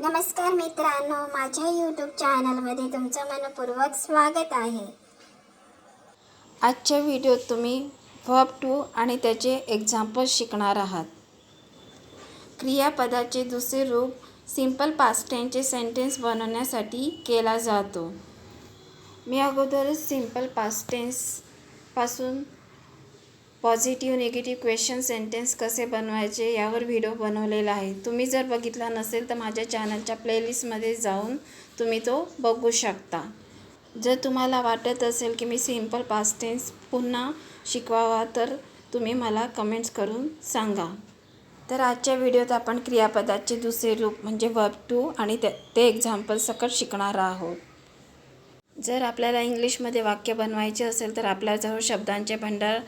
नमस्कार मित्रांनो माझ्या यूट्यूब चॅनलमध्ये तुमचं मनपूर्वक स्वागत आहे. आजच्या व्हिडिओत तुम्ही व्हब टू आणि त्याचे एक्झाम्पल शिकणार आहात. क्रियापदाचे दुसरे रूप सिंपल पास्टेंचे सेंटेन्स बनवण्यासाठी केला जातो. मी अगोदरच सिंपल पास्टेन्सपासून पॉझिटिव्ह निगेटिव्ह क्वेश्चन सेंटेन्स कसे बनवायचे यावर व्हिडिओ बनवलेला आहे. तुम्ही जर बघितला नसेल तर माझ्या चॅनलच्या प्लेलिस्टमध्ये जाऊन तुम्ही तो बघू शकता. जर तुम्हाला वाटत असेल की मी सिंपल पास्ट टेन्स पुन्हा शिकवावा तर तुम्ही मला कमेंट्स करून सांगा. तर आजच्या व्हिडिओत आपण क्रियापदाचे दुसरे रूप म्हणजे वर्ब टू आणि ते ते एक्झाम्पल सकट शिकणार आहोत. जर आपल्याला इंग्लिशमध्ये वाक्य बनवायचे असेल तर आपल्याजवळ शब्दांचे भंडार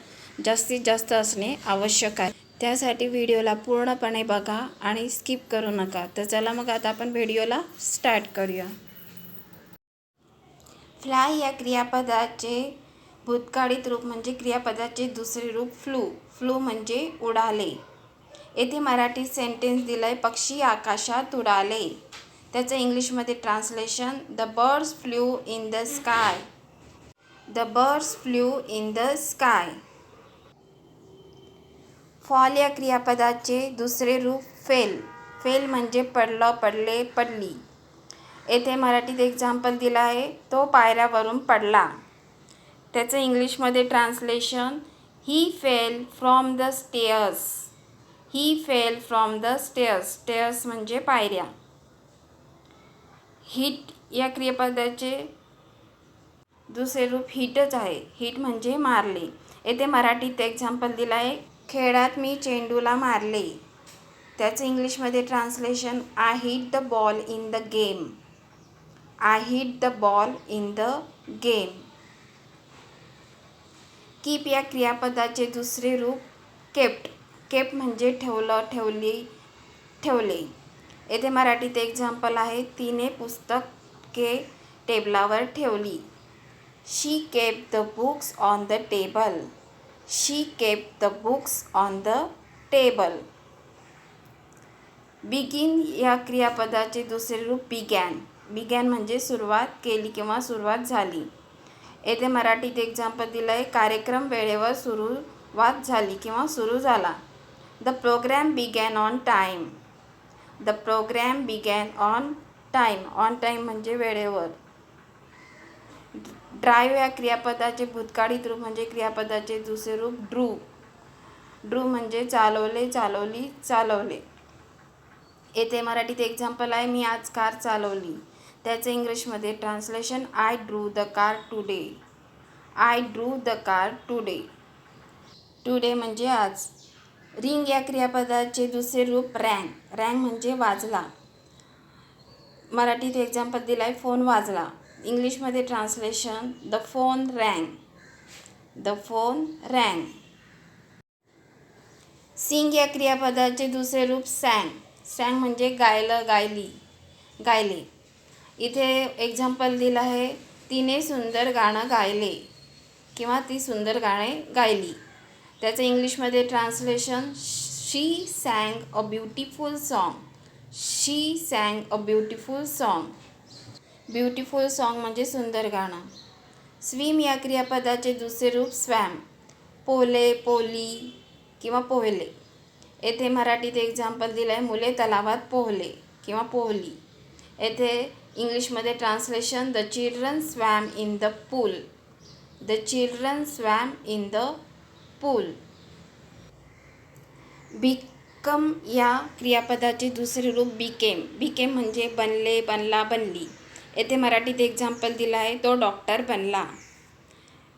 जास्तीत जास्त असणे आवश्यक आहे. त्यासाठी व्हिडिओला पूर्णपणे बघा आणि स्किप करू नका. तर चला मग आता आपण व्हिडिओला स्टार्ट करूया. फ्लाय या क्रियापदाचे भूतकाळीत रूप म्हणजे क्रियापदाचे दुसरे रूप फ्लू. फ्लू म्हणजे उडाले. येथे मराठी सेंटेन्स दिलं आहे पक्षी आकाशात उडाले. त्याचं इंग्लिशमध्ये translation the birds flew in the sky the birds flew in the sky fall या क्रियापदाचे दुसरे रूप फेल. फेल म्हणजे पडलं पडले पडली. येथे मराठीत एक्झाम्पल दिलं आहे. तो पायऱ्यावरून पडला. त्याचं इंग्लिशमध्ये translation he fell from the stairs he fell from the stairs stairs म्हणजे पायऱ्या. हिट या क्रियापदाचे दुसरे रूप हिटच आहे. हिट म्हणजे मारले येथे मराठीत एक्झाम्पल दिलं आहे. खेळात मी चेंडूला मारले. त्याचं इंग्लिशमध्ये translation I hit the ball in the game I hit the ball in the game keep या क्रियापदाचे दुसरे रूप केप्ट केप म्हणजे ठेवलं ठेवली ठेवले. येथे मराठीत एक्झाम्पल आहे तिने पुस्तके टेबलावर ठेवली. She kept the books on the table she kept the books on the table begin या क्रियापदाचे दुसरे रूप बिगॅन बिगॅन म्हणजे सुरुवात केली किंवा सुरुवात झाली. येथे मराठीत एक्झाम्पल दिलं आहे कार्यक्रम वेळेवर सुरुवात झाली किंवा सुरू झाला. The programme began on time the programme began on time on time म्हणजे वेळेवर. ड्राईव्ह या क्रियापदाचे भूतकाळी रूप म्हणजे क्रियापदाचे दुसरे रूप ड्रू ड्रू म्हणजे चालवले चालवली चालवले. येथे मराठीत एक्झाम्पल आहे मी आज कार चालवली. त्याचं इंग्लिशमध्ये translation I drew the car today I drew the car today today म्हणजे आज. रिंग या क्रियापदाचे दुसरे रूप रँग रँग म्हणजे वाजला. मराठीत एक्झाम्पल दिला आहे फोन वाजला. इंग्लिशमध्ये translation the phone rang the phone rang sing या क्रियापदाचे दुसरे रूप सॅंग सॅंग म्हणजे गायलं गायली गायले. इथे एक्झाम्पल दिलं आहे तिने सुंदर गाणं गायले किंवा ती सुंदर गाणे गायली. त्याचं इंग्लिशमध्ये translation she sang a beautiful song she sang a beautiful song beautiful song म्हणजे सुंदर गाणं. स्विम या क्रियापदाचे दुसरे रूप स्वॅम पोले पोली किंवा पोहले. येथे मराठीत एक्झाम्पल दिलं आहे मुले तलावात पोहले किंवा पोहली. येथे इंग्लिशमध्ये translation the children swam in the pool the children swam in the pool become या क्रियापदाचे दुसरे रूप बिकेम बिकेम म्हणजे बनले बनला बनली. येथे मराठीत एक्झाम्पल दिलं आहे तो डॉक्टर बनला.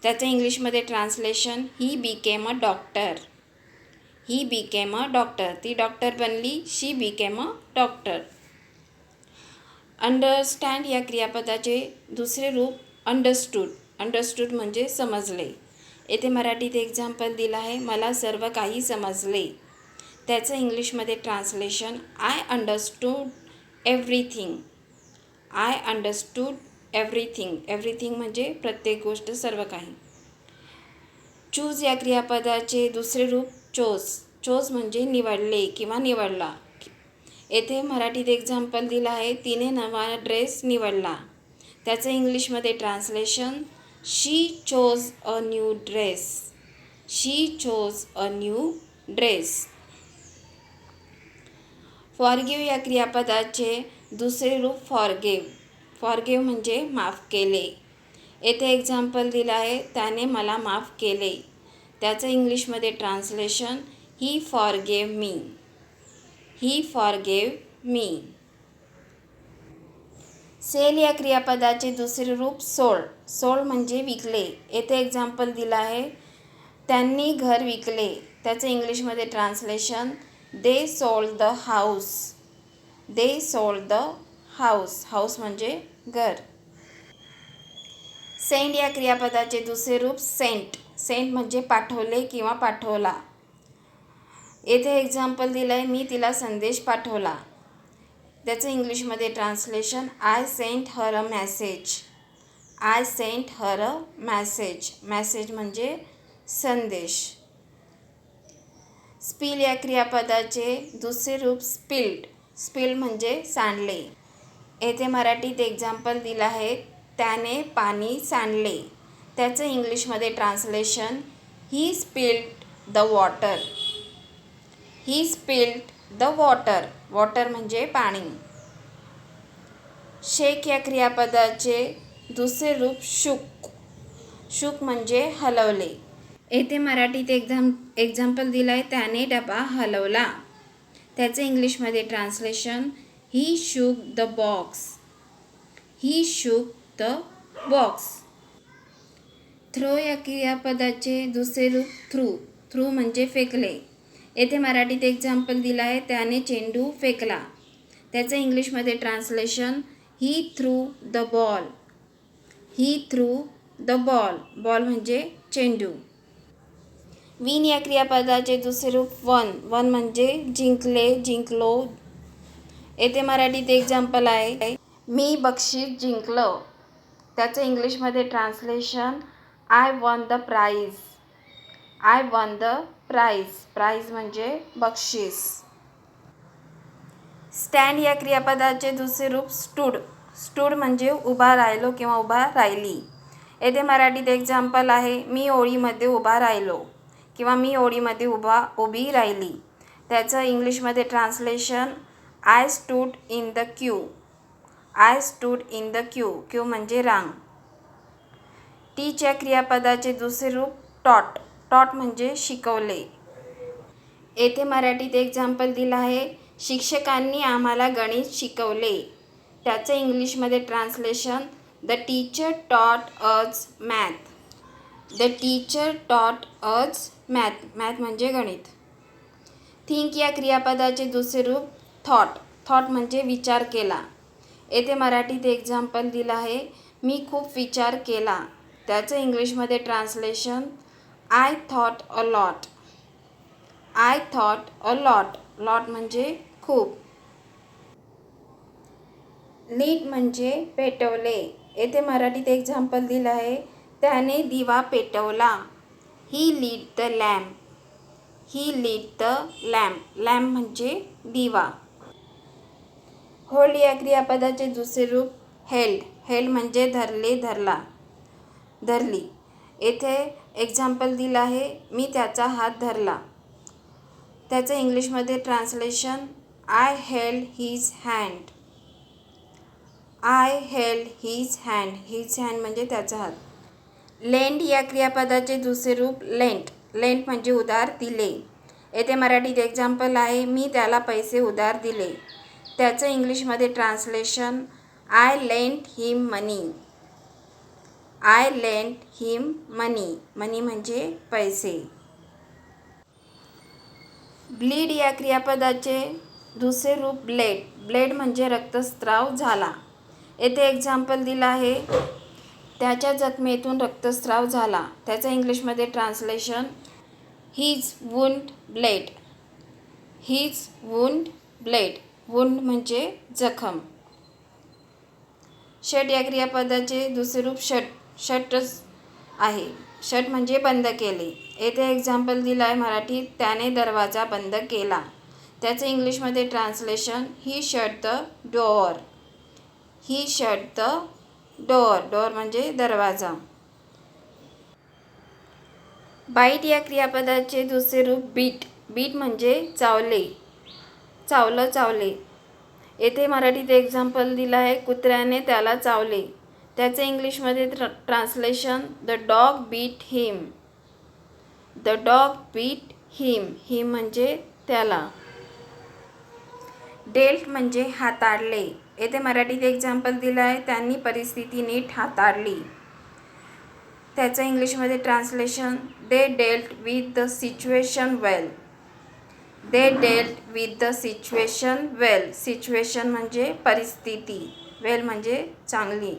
त्याचं इंग्लिशमध्ये translation he became a doctor he became a doctor ती डॉक्टर बनली she became a doctor understand या क्रियापदाचे दुसरे रूप अंडरस्टूड अंडरस्टूड म्हणजे समजले. येथे मराठीत एक्झाम्पल दिलं आहे मला सर्व काही समजले. त्याचं इंग्लिशमध्ये translation I understood everything I understood everything everything म्हणजे प्रत्येक गोष्ट सर्व काही. चूज या क्रियापदाचे दुसरे रूप चोज चोज म्हणजे निवडले किंवा निवडला. येथे मराठीत एक्झाम्पल दिलं आहे तिने नवा ड्रेस निवडला. त्याचं इंग्लिशमध्ये translation she chose a new dress she chose a new dress forgive या क्रियापदाचे दुसरे रूप फॉरगेव फॉरगेव म्हणजे माफ केले. येथे एक्झाम्पल दिलं आहे त्याने मला माफ केले. त्याचं इंग्लिशमध्ये translation he forgave me he forgave me sale या क्रियापदाचे दुसरे रूप सोळ. सोळ म्हणजे विकले. येथे एक्झाम्पल दिलं आहे त्यांनी घर विकले. त्याचं इंग्लिशमध्ये translation they sold the house they sold the house house म्हणजे घर. सेंड या क्रियापदाचे दुसरे रूप सेंट सेंट म्हणजे पाठवले किंवा पाठवला. येथे एक्झाम्पल दिलं आहे मी तिला संदेश पाठवला. त्याचं इंग्लिशमध्ये translation I sent her a message I sent her a message message म्हणजे संदेश. स्पील या क्रियापदाचे दुसरे रूप स्पिल्ड स्पिल म्हणजे सांडले. येथे मराठीत एक्झाम्पल दिलं आहे त्याने पाणी सांडले. त्याचं इंग्लिशमध्ये translation he spilled the water he spilled the water water म्हणजे पाणी. शेक या क्रियापदाचे दुसरे रूप शुक. शुक म्हणजे हलवले. येथे मराठीत एक्झाम एक्झाम्पल दिलं आहे त्याने डबा हलवला. त्याचं इंग्लिशमध्ये translation he shook the box he shook the box throw या क्रियापदाचे दुसरे रूप थ्रू थ्रू म्हणजे फेकले. येथे मराठीत एक्झाम्पल दिलं आहे त्याने चेंडू फेकला. त्याचं इंग्लिशमध्ये translation he threw the ball he threw the ball ball म्हणजे चेंडू. विन या क्रियापदाचे दुसरे रूप वन. वन म्हणजे जिंकले जिंकलो. येथे मराठीत एक्झाम्पल आहे मी बक्षीस जिंकलं. त्याचं इंग्लिशमध्ये translation I won the prize I won the prize prize म्हणजे बक्षीस. स्टँड या क्रियापदाचे दुसरे रूप स्टूड स्टूड म्हणजे उभा राहिलो किंवा उभा राहिली. येथे मराठीत एक्झाम्पल आहे मी ओळीमध्ये उभा राहिलो. किंवा मी ओळीमध्ये उभा उभी राहिली. त्याचं इंग्लिशमध्ये translation I stood in the queue I stood in the queue queue म्हणजे रांग. टीच्या क्रियापदाचे दुसरे रूप टॉट. टॉट म्हणजे शिकवले. येथे मराठीत एक्झाम्पल दिलं आहे. शिक्षकांनी आम्हाला गणित शिकवले. त्याचं इंग्लिशमध्ये translation the teacher taught us math the teacher taught us math math म्हणजे गणित. थिंक या क्रियापदाचे दुसरे रूप थॉट थॉट म्हणजे विचार केला. येथे मराठीत एक्झाम्पल दिलं आहे. मी खूप विचार केला. त्याचं इंग्लिशमध्ये translation I thought a lot I thought a lot lot म्हणजे खूप. लीट म्हणजे पेटवले. येथे मराठीत एक्झाम्पल दिलं आहे. त्याने दिवा पेटवला. He lit the lamp. He lit the lamp. Lamp म्हणजे दिवा. होल्ड या क्रियापदाचे दुसरे रूप हेल्ड हेल्ड म्हणजे धरले धरला. धरली. येथे एक्झाम्पल दिलं आहे. मी त्याचा हात धरला. त्याचं इंग्लिशमध्ये translation I held his hand I held his hand his hand म्हणजे त्याचा हात. लेंड या क्रियापदाचे दुसरे रूप लेंट. लेंट म्हणजे उधार दिले. येथे मराठीत एक्झाम्पल आहे मी त्याला पैसे उधार दिले. त्याचं इंग्लिशमध्ये translation I lent him money I lent him money money म्हणजे पैसे. ब्लीड या क्रियापदाचे दुसरे रूप ब्लेड. ब्लेड म्हणजे रक्तस्राव झाला. येथे एक्झाम्पल दिलं आहे त्याच्या जखमेतून रक्तस्राव झाला. त्याचं इंग्लिशमध्ये translation his wound bled his wound bled wound म्हणजे जखम. षट या क्रियापदाचे दुसरे रूप षट षटच आहे. षट म्हणजे बंद केले. येथे एक्झाम्पल दिलं आहे मराठीत त्याने दरवाजा बंद केला. त्याचं इंग्लिशमध्ये translation he shut the door he shut the door door म्हणजे दरवाजा. बाईट या क्रियापदाचे दुसरे रूप बीट. बीट म्हणजे चावले. चावलं चावले. येथे मराठीत एक्झाम्पल दिलं आहे कुत्र्याने त्याला चावले. त्याचे इंग्लिशमध्ये ट्र translation the dog bit him the dog bit him him म्हणजे त्याला. डेल्ट म्हणजे हाताळले. येथे मराठीत एक्झाम्पल दिलं आहे त्यांनी परिस्थिती नीट हाताळली. त्याचं इंग्लिशमध्ये translation they dealt with the situation well they dealt with the situation well situation म्हणजे परिस्थिती. वेल म्हणजे चांगली.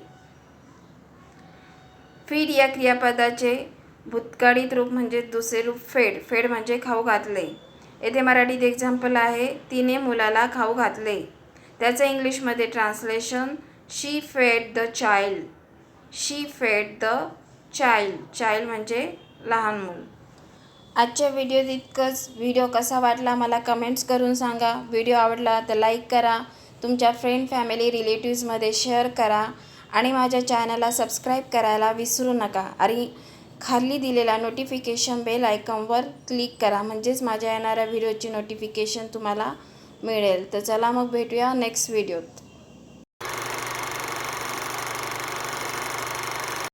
फीड या क्रियापदाचे भूतकाळीत रूप म्हणजे दुसरे रूप फेड फेड म्हणजे खाऊ घातले. येथे मराठीत एक्झाम्पल आहे तिने मुलाला खाऊ घातले. त्याचं इंग्लिशमध्ये translation she fed the child she fed the child child म्हणजे लहान मूल. आजच्या व्हिडिओत इतकंच. व्हिडिओ कसा वाटला मला कमेंट्स करून सांगा. व्हिडिओ आवडला तर लाईक करा. तुमच्या फ्रेंड फॅमिली रिलेटिव्समध्ये शेअर करा. आणि माझ्या चॅनलला सबस्क्राईब करायला विसरू नका. आणि खाली दिलेल्या नोटिफिकेशन बेल आयकॉनवर क्लिक करा. म्हणजेच माझ्या येणाऱ्या व्हिडिओची नोटिफिकेशन तुम्हाला मिळेल. तर चला मग भेटूया नेक्स्ट व्हिडिओत